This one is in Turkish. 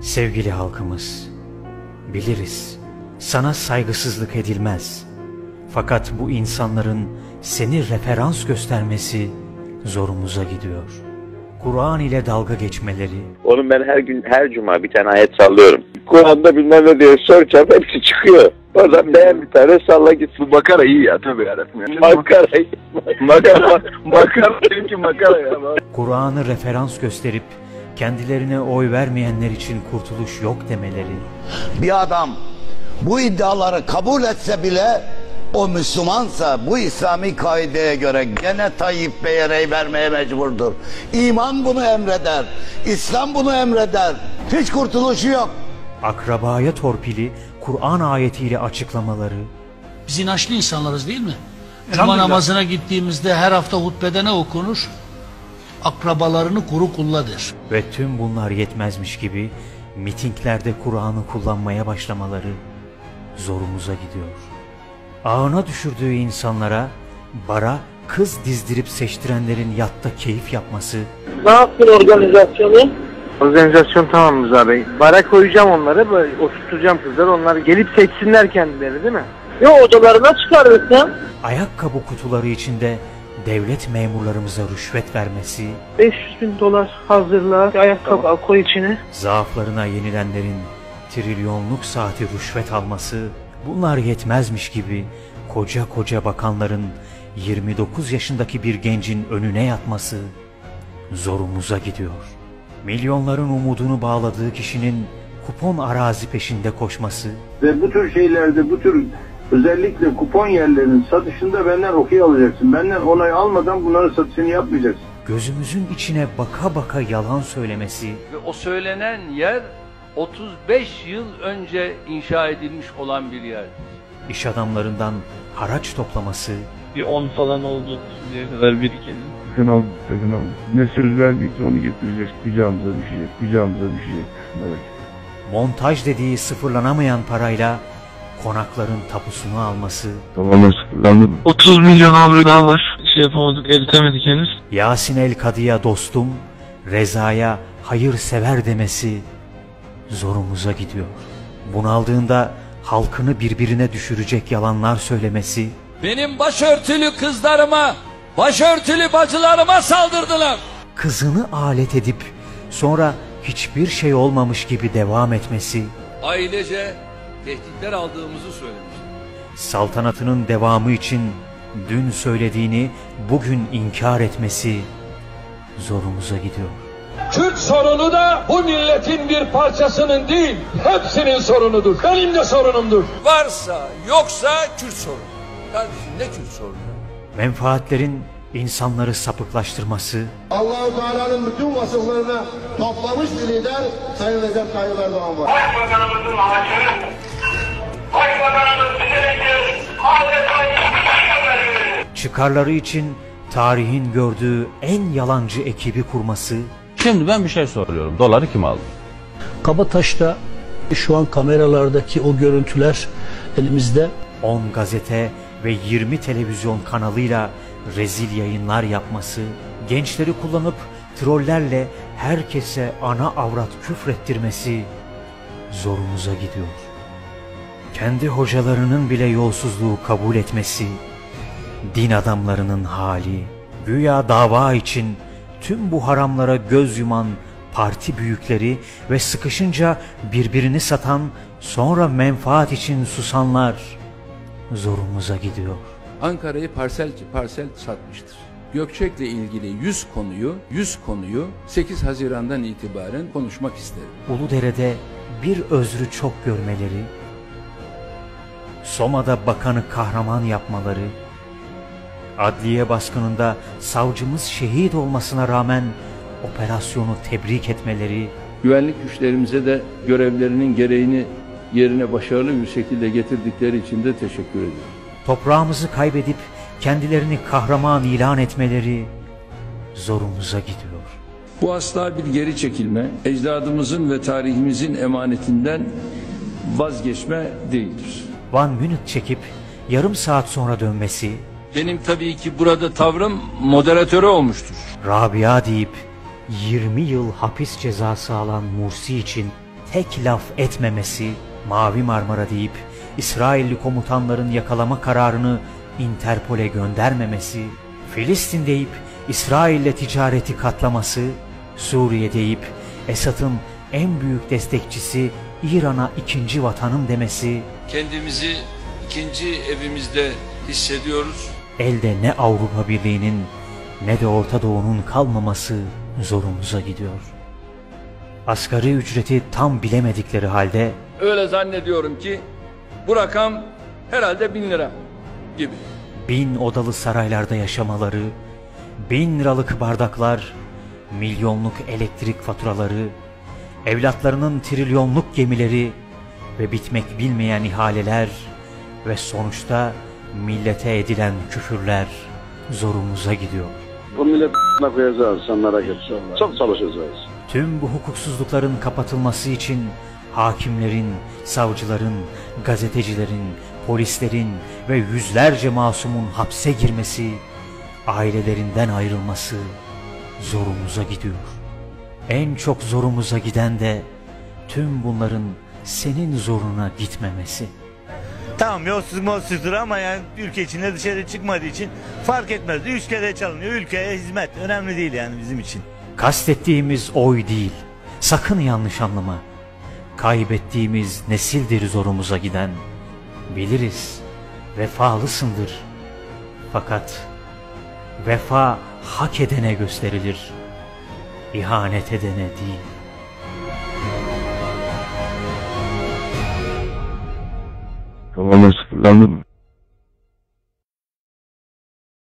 Sevgili halkımız, biliriz sana saygısızlık edilmez. Fakat bu insanların seni referans göstermesi zorumuza gidiyor. Kur'an ile dalga geçmeleri, Onun ben her gün her cuma bir tane ayet sallıyorum. Kur'an'da bilmem ne diye soracağım hepsi çıkıyor. Oradan beğen bir tane salla gitsin. Makara iyi ya tabii yarabbim. ya. Makara. makara, makara çünkü makara ya. Kur'an'ı referans gösterip kendilerine oy vermeyenler için kurtuluş yok demeleri, bir adam bu iddiaları kabul etse bile o Müslümansa bu İslami kaideye göre gene Tayyip Bey'e rey vermeye mecburdur. İman bunu emreder. İslam bunu emreder. Hiç kurtuluşu yok. akrabaya torpili Kur'an ayetiyle açıklamaları, Biz inançlı insanlarız değil mi? Cuma namazına gittiğimizde her hafta hutbede ne okunur? Akrabalarını koru kulla der. ve tüm bunlar yetmezmiş gibi mitinglerde Kur'an'ı kullanmaya başlamaları zorumuza gidiyor. Ağına düşürdüğü insanlara bara kız dizdirip seçtirenlerin yatta keyif yapması, Ne yaptın organizasyonu? Organizasyon tamam Rıza Bey. Bara koyacağım onları, böyle oturtacağım kızları. Onlar gelip seçsinler kendileri değil mi? Yo odalarına çıkarırsın. ayakkabı kutuları içinde devlet memurlarımıza rüşvet vermesi, 500 bin dolar hazırla, bir ayakkabı koy içine. zaaflarına yenilenlerin trilyonluk saati rüşvet alması, bunlar yetmezmiş gibi koca koca bakanların 29 yaşındaki bir gencin önüne yatması zorumuza gidiyor. Milyonların umudunu bağladığı kişinin kupon arazi peşinde koşması, Ve bu tür şeylerde bu tür özellikle kupon yerlerinin satışında benden okey alacaksın. Benden onay almadan bunların satışını yapmayacaksın. gözümüzün içine baka baka yalan söylemesi, Ve o söylenen yer 35 yıl önce inşa edilmiş olan bir yer. iş adamlarından haraç toplaması, Bir 10 falan oldu şimdiye kadar birikelim. Sakın al, sakın al. Ne söz verdiyse onu getirecek. Kucağımıza düşecek, kucağımıza düşecek. Evet. montaj dediği sıfırlanamayan parayla konakların tapusunu alması, Tamamen sıfırlandı. 30 milyon avro daha var. Şey yapamadık, eritemedik henüz. Yasin el Kadı'ya dostum, Reza'ya hayır sever demesi zorumuza gidiyor. Bunaldığında halkını birbirine düşürecek yalanlar söylemesi, Benim başörtülü kızlarıma, başörtülü bacılarıma saldırdılar. kızını alet edip sonra hiçbir şey olmamış gibi devam etmesi, Ailece tehditler aldığımızı söylemişti. saltanatının devamı için dün söylediğini bugün inkar etmesi zorumuza gidiyor. Kürt sorunu da bu milletin bir parçasının değil, hepsinin sorunudur. Benim de sorunumdur. Varsa yoksa Kürt sorunu. Kardeşim ne Kürt sorunu? Menfaatlerin insanları sapıklaştırması, Allahu Teala'nın bütün vasıflarını toplamış bir lider Sayın Recep Tayyip Erdoğan var. Başbakanımızın maaşını, başbakanımız bize. Adeta çıkarları için tarihin gördüğü en yalancı ekibi kurması, Şimdi ben bir şey soruyorum. Doları kim aldı? Kabataş'ta şu an kameralardaki o görüntüler elimizde. 10 gazete ve 20 televizyon kanalıyla rezil yayınlar yapması, gençleri kullanıp trollerle herkese ana avrat küfrettirmesi zorumuza gidiyor. Kendi hocalarının bile yolsuzluğu kabul etmesi, din adamlarının hali, güya dava için tüm bu haramlara göz yuman parti büyükleri ve sıkışınca birbirini satan sonra menfaat için susanlar zorumuza gidiyor. Ankara'yı parsel parsel satmıştır. Gökçek'le ilgili 100 konuyu, 100 konuyu 8 Haziran'dan itibaren konuşmak isterim. Uludere'de bir özrü çok görmeleri, Soma'da bakanı kahraman yapmaları, adliye baskınında savcımız şehit olmasına rağmen operasyonu tebrik etmeleri, Güvenlik güçlerimize de görevlerinin gereğini yerine başarılı bir şekilde getirdikleri için de teşekkür ediyorum. Toprağımızı kaybedip kendilerini kahraman ilan etmeleri zorumuza gidiyor. Bu asla bir geri çekilme, ecdadımızın ve tarihimizin emanetinden vazgeçme değildir. Van Münih çekip yarım saat sonra dönmesi, Benim tabii ki burada tavrım moderatörü olmuştur. Rabia deyip 20 yıl hapis cezası alan Mursi için tek laf etmemesi, Mavi Marmara deyip İsrailli komutanların yakalama kararını Interpol'e göndermemesi, Filistin deyip İsrail'le ticareti katlaması, Suriye deyip Esad'ın en büyük destekçisi İran'a ikinci vatanım demesi, Kendimizi ikinci evimizde hissediyoruz. elde ne Avrupa Birliği'nin ne de Orta Doğu'nun kalmaması zorumuza gidiyor. Asgari ücreti tam bilemedikleri halde Öyle zannediyorum ki bu rakam herhalde bin lira gibi. bin odalı saraylarda yaşamaları, bin liralık bardaklar, milyonluk elektrik faturaları, evlatlarının trilyonluk gemileri ve bitmek bilmeyen ihaleler ve sonuçta millete edilen küfürler zorumuza gidiyor. Bu millet koyacağız sen merak etme. Çok çalışacağız. Tüm bu hukuksuzlukların kapatılması için hakimlerin, savcıların, gazetecilerin, polislerin ve yüzlerce masumun hapse girmesi, ailelerinden ayrılması zorumuza gidiyor. En çok zorumuza giden de tüm bunların senin zoruna gitmemesi. Tamam yolsuz molsuzdur ama yani ülke içinde dışarı çıkmadığı için fark etmez. Üç kere çalınıyor ülkeye hizmet. Önemli değil yani bizim için. Kastettiğimiz oy değil. Sakın yanlış anlama. Kaybettiğimiz nesildir zorumuza giden. Biliriz. Vefalısındır. Fakat vefa hak edene gösterilir. İhanet edene değil. Tamamen sıfırlandı?